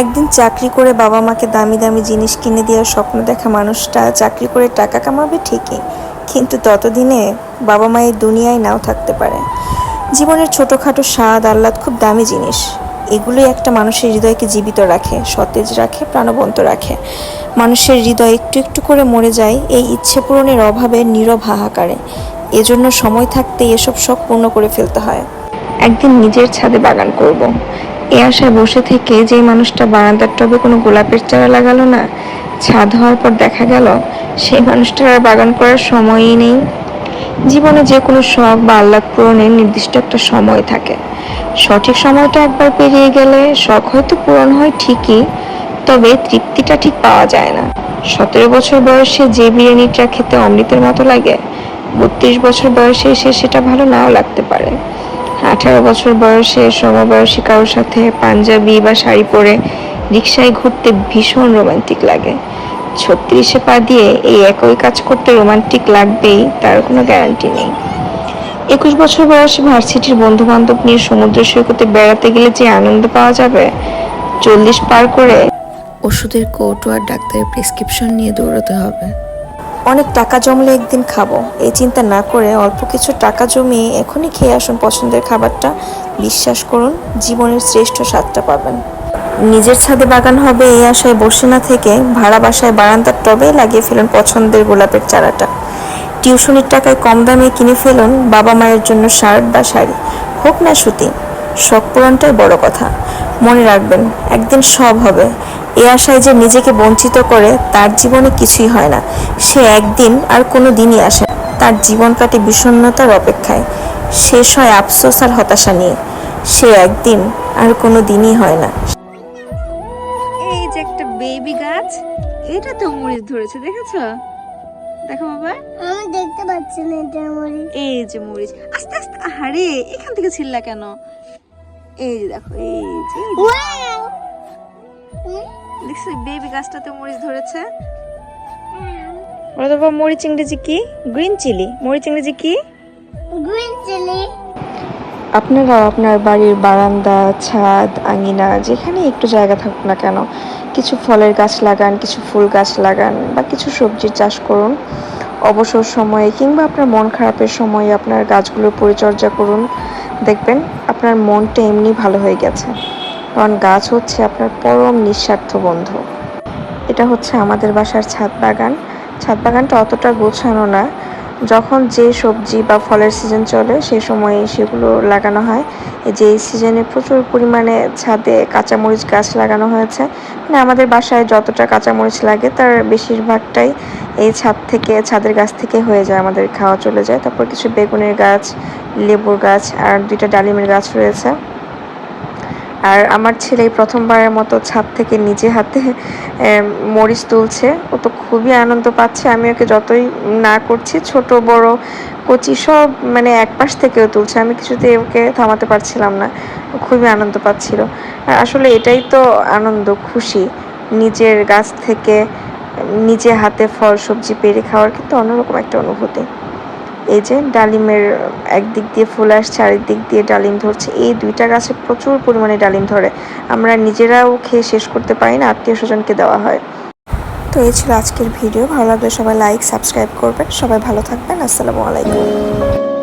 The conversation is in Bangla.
একদিন চাকরি করে বাবা মাকে দামি দামি জিনিস কিনে দেওয়ার স্বপ্ন দেখা মানুষটা চাকরি করে টাকা কামাবে ঠিকই, কিন্তু ততদিনে বাবা মায়ের দুনিয়ায় নাও থাকতে পারে। জীবনের ছোটোখাটো স্বাদ, আহ্লাদ খুব দামি জিনিস। এগুলোই একটা মানুষের হৃদয়কে জীবিত রাখে, সতেজ রাখে, প্রাণবন্ত রাখে। মানুষের হৃদয় একটু একটু করে মরে যায়, এই ইচ্ছে পূরণের অভাবে নীরব হাহাকারে। এজন্য সময় থাকতে এসব শখ পূর্ণ করে ফেলতে হয়। একদিন নিজের ছাদে বাগান করব। এ আশায় বসে থেকে যেই মানুষটা বারান্দার টবে কোনো গোলাপের চারা লাগালো না, ছাদ হওয়ার পর দেখা গেল সেই মানুষটার আর বাগান করার সময়ই নেই। জীবনে যে কোনো শখ বা আহ্লাদ পূরণের নির্দিষ্ট একটা সময় থাকে। সঠিক সময়টা একবার পেরিয়ে গেলে শখ হয়তো পূরণ হয় ঠিকই, তবে তৃপ্তিটা ঠিক পাওয়া যায় না। সতেরো বছর বয়সে যে বিরিয়ানিটা খেতে অমৃতের মতো লাগে, বত্রিশ বছর বয়সে এসে সেটা ভালো নাও লাগতে পারে। আঠারো বছর বয়সে, সমবয়সী কারোর সাথে পাঞ্জাবি বা শাড়ি পরে রিক্সায় ঘুরতে ভীষণ রোমান্টিক লাগে। ছত্রিশে পা দিয়ে এই একই কাজ করতে রোমান্টিক লাগবেই, তার কোনো গ্যারান্টি নেই। একুশ বছর বয়সে ভার্সিটির বন্ধু বান্ধব নিয়ে সমুদ্র সৈকতে বেড়াতে গেলে যে আনন্দ পাওয়া যাবে, চল্লিশ পার করে ওষুধের কৌটো আর ডাক্তারের প্রেসক্রিপশন নিয়ে দৌড়াতে হবে। অনেক টাকা জমলে একদিন খাব। এই চিন্তা না করে অল্প কিছু টাকা জমিয়ে এখনই খেয়ে আসুন পছন্দের খাবারটা। বিশ্বাস করুন, জীবনের শ্রেষ্ঠ স্বাদটা পাবেন। নিজের ছাদে বাগান হবে এই আশায় বসে না থেকে ভাড়া বাসায় বারান্দার টবে লাগিয়ে ফেলুন পছন্দের গোলাপের চারাটা। টিউশনির টাকায় কম দামে কিনে ফেলুন বাবা মায়ের জন্য শার্ট বা শাড়ি। হোক না সুতি, শখ পূরণটাই বড় কথা। মনে রাখবেন, একদিন সব হবে। এ আশায় যে নিজেকে বঞ্চিত করে তার জীবনে কিছুই হয় না। সে একদিন আর কোনো দিনই আসে না। তার জীবন কাটে বিষণ্ণতার অপেক্ষায়। শেষ হয় আফসোস আর হতাশা নিয়ে। সে একদিন আর কোনো দিনই হয় না। এই যে একটা বেবি গাছ এটা তো মরিচ ধরেছে দেখেছ? দেখো বাবা। আমি দেখতে পাচ্ছি না এটা মরি এই যে মরিচ। আস্তে আস্তে আরে এখান থেকে ছিললা কেন? এই যে দেখো এই যে। এই যে। দেখছ বেবি গাছটাতে মরিচ ধরেছে। বলো তো বাবা মরিচ ইংরেজি কি? গ্রিন চিলি মরিচ ইংরেজি কি? গ্রিন চিলি আপনারাও আপনার বাড়ির বারান্দা ছাদ আঙিনা যেখানে একটু জায়গা থাকুক না কেন কিছু ফলের গাছ লাগান কিছু ফুল গাছ লাগান বা কিছু সবজির চাষ করুন। অবসর সময়ে কিংবা আপনার মন খারাপের সময়ে আপনার গাছগুলোর পরিচর্যা করুন। দেখবেন আপনার মনটা এমনি ভালো হয়ে গেছে। কারণ গাছ হচ্ছে আপনার পরম নিঃস্বার্থ বন্ধু। এটা হচ্ছে আমাদের বাসার ছাদ বাগান। ছাদ বাগানটা অতটা গোছানো না। যখন যে সবজি বা ফলের সিজন চলে সেই সময়ে সেগুলো লাগানো হয়। এই যে এই সিজনে প্রচুর পরিমাণে ছাদে কাঁচামরিচ গাছ লাগানো হয়েছে। মানে আমাদের বাসায় যতটা কাঁচামরিচ লাগে, তার বেশিরভাগটাই এই ছাদ থেকে, ছাদের গাছ থেকে হয়ে যায়, আমাদের খাওয়া চলে যায়। তারপর কিছু বেগুনের গাছ, লেবুর গাছ, আর দুইটা ডালিমের গাছ রয়েছে। আর আমার ছেলে প্রথমবারের মতো ছাদ থেকে নিজে হাতে মরিচ তুলছে। ও তো খুবই আনন্দ পাচ্ছে। আমি ওকে যতই না করছি, ছোট, বড় কচি সব মানে এক পাশ থেকেও তুলছে। আমি কিছুতে ওকে থামাতে পারছিলাম না। খুবই আনন্দ পাচ্ছিল। আর আসলে এটাই তো আনন্দ, খুশি। নিজের গাছ থেকে নিজে হাতে ফল, সবজি পেরে খাওয়ার কিন্তু অন্যরকম একটা অনুভূতি। এই যে ডালিমের একদিক দিয়ে ফুল আসছে আরেক দিক দিয়ে ডালিম ধরছে। এই দুইটা গাছে প্রচুর পরিমাণে ডালিম ধরে। আমরা নিজেরাও খেয়ে শেষ করতে পারি না আত্মীয় স্বজনকে দেওয়া হয়। তো এই ছিল আজকের ভিডিও। ভালো লাগলে সবাই লাইক, সাবস্ক্রাইব করবেন। সবাই ভালো থাকবেন। আসসালামু আলাইকুম।